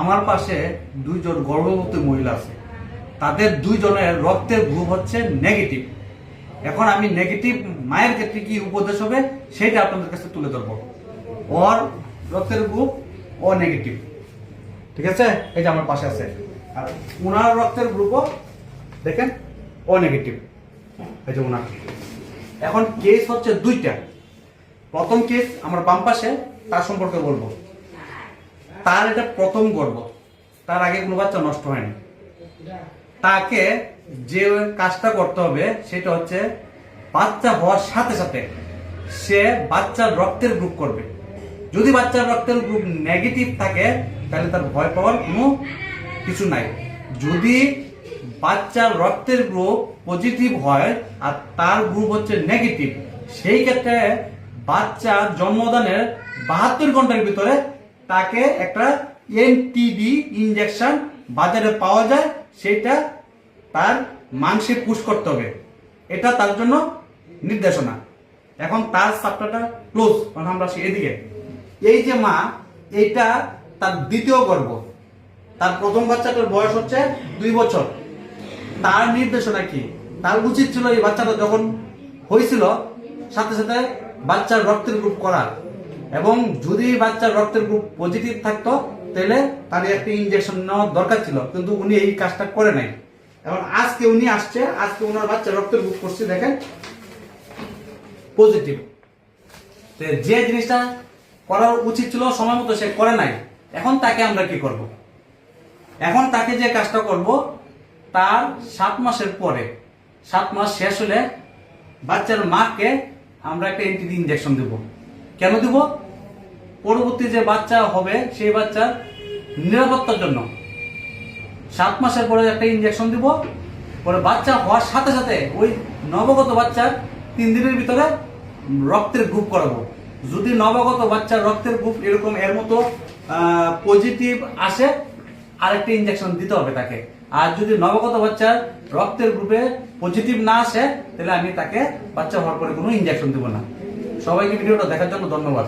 আমার পাশে দুইজন গর্ভবতী মহিলা আছে। তাদের দুইজনের রক্তের গ্রুপ হচ্ছে নেগেটিভ। এখন আমি নেগেটিভ মায়ের ক্ষেত্রে কি উপদেশ হবে, সেটা আপনাদের কাছে তুলে ধরবো। ওর রক্তের গ্রুপ, ও নেগেটিভ। ঠিক আছে? এই যে আমার পাশে আছে। আর ওনার রক্তের গ্রুপও, দেখেন, ও নেগেটিভ। এই যে ওনার এখন কেস হচ্ছে দুইটা। প্রথম কেস আমার বাম পাশে, তার সম্পর্কে বলব। তার এটা প্রথম গর্ব। তার আগে কোনো বাচ্চা নষ্ট হয়নি। তাকে যে কাজটা করতে হবে, সেটা হচ্ছে বাচ্চা হওয়ার সাথে সাথে সে বাচ্চার রক্তের গ্রুপ করবে। যদি বাচ্চার রক্তের গ্রুপ নেগেটিভ থাকে, তাহলে তার ভয় পাওয়ার কোনো কিছু নাই। যদি বাচ্চার রক্তের গ্রুপ পজিটিভ হয়, আর তার গ্রুপ হচ্ছে নেগেটিভ সেই ক্ষেত্রে বাচ্চা জন্মদানের বাহাত্তর ঘণ্টার ভিতরে তাকে একটা এনটিবি ইনজেকশন বাজারে পাওয়া যায়, সেটা তার মাংসে পুশ করতে হবে। এটা তার জন্য নির্দেশনা। এখন তার সাপটাটা ক্লোজ কারণ আমরা এদিকে। এই যে মা এইটা তার দ্বিতীয় গর্ভ। তার প্রথম বাচ্চাটার বয়স হচ্ছে দুই বছর। তার নির্দেশনা কি? তার উচিত ছিল এই বাচ্চাটা যখন হয়েছিল, সাথে সাথে বাচ্চার রক্তের গ্রুপ করা এবং যদি বাচ্চার রক্তের গ্রুপ পজিটিভ থাকতো, তাহলে তার একটা ইনজেকশন নেওয়ার দরকার ছিল। কিন্তু উনি এই কাজটা করে নাই। এখন আজকে উনি আসছে, আজকে ওনার বাচ্চা রক্তের গ্রুপ করছে, দেখেন। পজিটিভ যে জিনিসটা করার উচিত ছিল, সময় মতো সে করে নাই। এখন তাকে আমরা কি করব? এখন তাকে যে কাজটা করব, তার সাত মাসের পরে, সাত মাস শেষ হলে বাচ্চার মাকে আমরা একটা এন্টি ইনজেকশন দেব। কেন দিব? পরবর্তী যে বাচ্চা হবে, সেই বাচ্চার নিরাপত্তার জন্য। সাত মাসের পরে একটা ইনজেকশন দিব। পরে বাচ্চা হওয়ার সাথে সাথে ওই নবগত বাচ্চার তিন দিনের ভিতরে রক্তের গ্রুপ করাবো। যদি নবগত বাচ্চার রক্তের গ্রুপ এরকম এর মতো পজিটিভ আসে, আরেকটা ইনজেকশন দিতে হবে তাকে। আর যদি নবগত বাচ্চার রক্তের গ্রুপে পজিটিভ না আসে, তাহলে আমি তাকে বাচ্চা হওয়ার পরে কোনো ইঞ্জেকশন দেবো না। সবাইকে ভিডিওটা দেখার জন্য ধন্যবাদ।